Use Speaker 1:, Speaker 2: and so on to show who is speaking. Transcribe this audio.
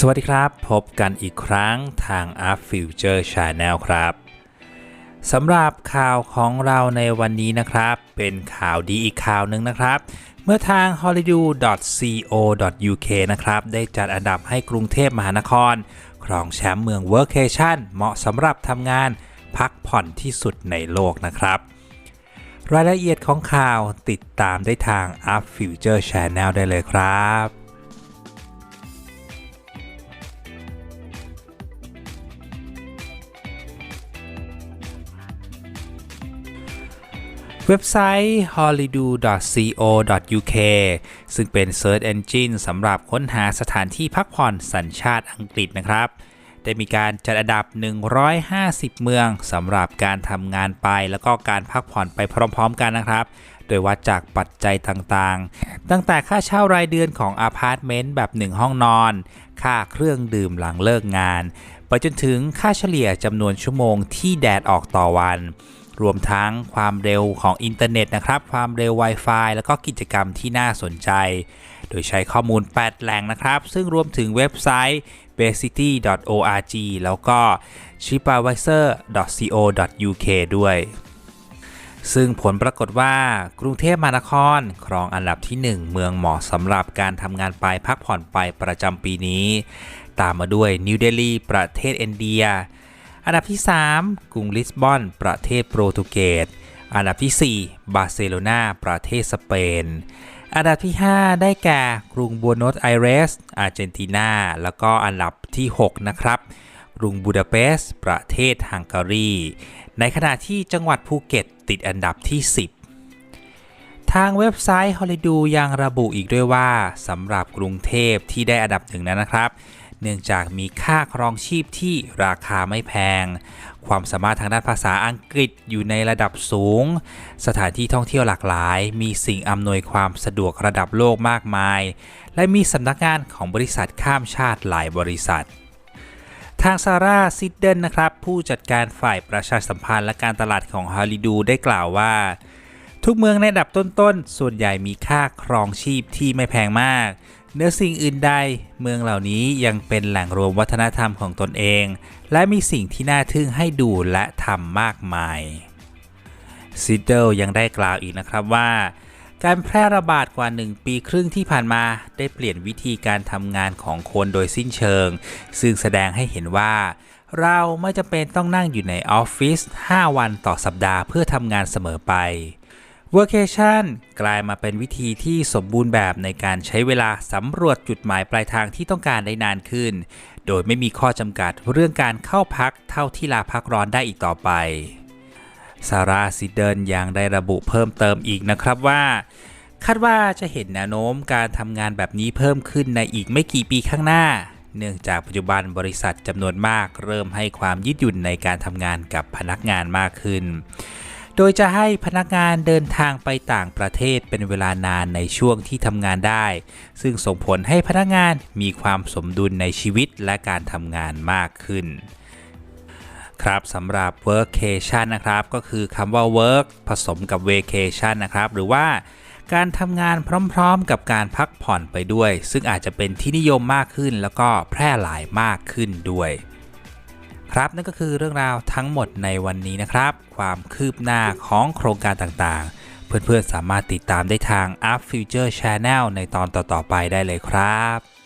Speaker 1: สวัสดีครับ พบกันอีกครั้งทาง Up Future Channel ครับสำหรับข่าวของเราในวันนี้นะครับ เป็นข่าวดีอีกข่าวหนึ่งนะครับ เมื่อทาง hollywood.co.uk นะครับ ได้จัดอันดับให้กรุงเทพมหานคร ครองแชมป์เมือง Workation เหมาะสำหรับทำงานพักผ่อนที่สุดในโลกนะครับ รายละเอียดของข่าวติดตามได้ทาง Up Future Channel ได้เลยครับ เว็บไซต์ hollywood.co.uk ซึ่งเป็น Search Engine สำหรับค้นหาสถานที่พักผ่อนสัญชาติอังกฤษนะครับ ได้มีการจัดอันดับ 150 เมืองสำหรับการทำงานไปแล้วก็การพักผ่อนไปพร้อมๆ กันนะครับ โดยวัดจากปัจจัยต่างๆ ตั้งแต่ค่าเช่ารายเดือนของอพาร์ตเมนต์แบบ 1 ห้องนอน ค่าเครื่องดื่มหลังเลิกงาน ไปจนถึงค่าเฉลี่ยจำนวนชั่วโมงที่แดดออกต่อวัน รวมทั้งความเร็วของอินเทอร์เน็ตนะครับ ความเร็ว Wi-Fi แล้วก็กิจกรรมที่น่าสนใจ โดยใช้ข้อมูล 8 แหล่งนะครับ ซึ่งรวมถึงเว็บไซต์ baycity.org แล้วก็ tripadvisor.co.uk ด้วย ซึ่งผลปรากฏว่ากรุงเทพมหานคร ครองอันดับที่ 1 เมืองเหมาะสำหรับการทำงานไปพักผ่อนไปประจำปีนี้ ตามมาด้วยนิวเดลีประเทศอินเดีย อันดับที่ 3 กรุงลิสบอน ประเทศโปรตุเกส อันดับที่ 4 บาร์เซโลนาประเทศสเปน อันดับที่ 5 ได้แก่กรุงบัวโนสไอเรส อาร์เจนตินา แล้วก็อันดับที่ 6 นะครับกรุงบูดาเปสต์ประเทศฮังการี ในขณะที่จังหวัดภูเก็ตติดอันดับที่ 10 ทางเว็บไซต์ h o l l y d o ยังระบุอีกด้วยว่าสำหรับกรุงเทพที่ได้อันดับหนึ่งนั้นนะครับ เนื่องจากมีค่าครองชีพที่ราคาไม่แพง ความสามารถทางด้านภาษาอังกฤษอยู่ในระดับสูง สถานที่ท่องเที่ยวหลากหลาย มีสิ่งอำนวยความสะดวกระดับโลกมากมาย และมีสำนักงานของบริษัทข้ามชาติหลายบริษัททางซาร่าซิดเดนนะครับ ผู้จัดการฝ่ายประชาสัมพันธ์และการตลาดของฮอลลีดูได้กล่าวว่า ทุกเมืองในดับต้นๆ ส่วนใหญ่มีค่าครองชีพที่ไม่แพงมาก เนื้อสิ่งอื่นใด เมืองเหล่านี้ยังเป็นแหล่งรวมวัฒนธรรมของตนเอง และมีสิ่งที่น่าทึ่งให้ดูและทำมากมายซิดเดิลยังได้กล่าวอีกนะครับว่า การแพร่ระบาดกว่า 1 ปีครึ่งที่ผ่านมาได้เปลี่ยนวิธีการทำงานของคนโดยสิ้นเชิง ซึ่งแสดงให้เห็นว่า เราไม่จำเป็นต้องนั่งอยู่ในออฟฟิศ5วันต่อสัปดาห์เพื่อทำงานเสมอไป Workation กลายมาเป็นวิธีที่สมบูรณ์แบบในการใช้เวลาสำรวจจุดหมายปลายทางที่ต้องการได้นานขึ้น โดยไม่มีข้อจำกัดเรื่องการเข้าพักเท่าที่ลาพักร้อนได้อีกต่อไปซาร่าซิเดนยังได้ระบุเพิ่มเติมอีกนะครับว่า คาดว่าจะเห็นแนวโน้มการทำงานแบบนี้เพิ่มขึ้นในอีกไม่กี่ปีข้างหน้า เนื่องจากปัจจุบันบริษัทจำนวนมาก เริ่มให้ความยืดหยุ่นในการทำงานกับพนักงานมากขึ้น โดยจะให้พนักงานเดินทางไปต่างประเทศเป็นเวลานานในช่วงที่ทำงานได้ ซึ่งส่งผลให้พนักงานมีความสมดุลในชีวิตและการทำงานมากขึ้นครับสำหรับ workcation นะครับ ก็คือคำว่า work ผสมกับ vacation นะครับ หรือว่าการทำงานพร้อมๆ กับการพักผ่อนไปด้วย ซึ่งอาจจะเป็นที่นิยมมากขึ้น แล้วก็แพร่หลายมากขึ้นด้วย ครับนั่นก็คือเรื่องราวทั้งหมดในวันนี้นะครับ ความคืบหน้าของโครงการต่างๆ เพื่อนๆสามารถติดตามได้ทาง Up Future Channel ในตอนต่อๆไปได้เลยครับ